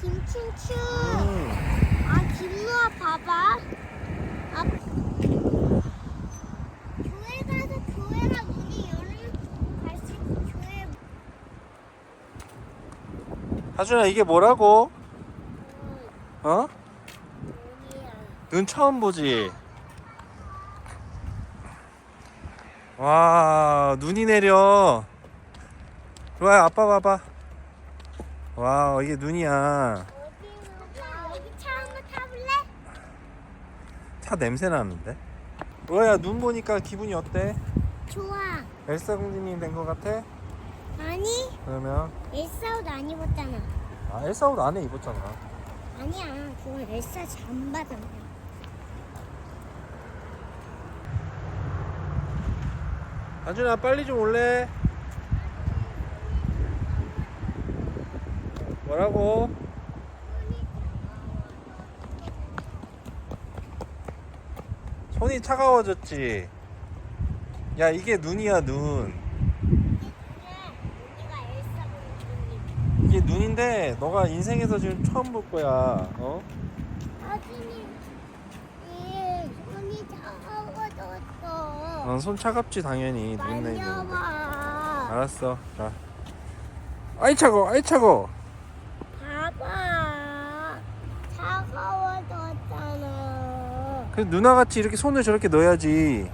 김춘추. 음. 아 김누아 봐봐. 아 교회 가서 교회가 문이 열리면 갈수 있고 교회 하준아 이게 뭐라고? 어? 문이야. 눈 처음 보지? 와 눈이 내려 좋아요 아빠 봐봐 와 이게 눈이야 여기 차 한번 타볼래? 차 냄새 나는데 로아야 눈 보니까 기분이 어때? 좋아. 엘사 공주님 된것 같아? 아니 그러면 엘사 옷 안 입었잖아. 아 엘사 옷 안에 입었잖아 아니야 그건 엘사 잠바잖아. 하준아 빨리 좀 올래 뭐라고? 손이 차가워졌지? 야 이게 눈이야 눈. 이게 눈인데 너가 인생에서 지금 처음 볼 거야 어? 아주님, 이 손이 차가워졌어. 어, 손 차갑지 당연히 눈 내리는데 만져봐. 알았어 자 아이 차고 아이 차고 누나같이 이렇게 손을 저렇게 넣어야지.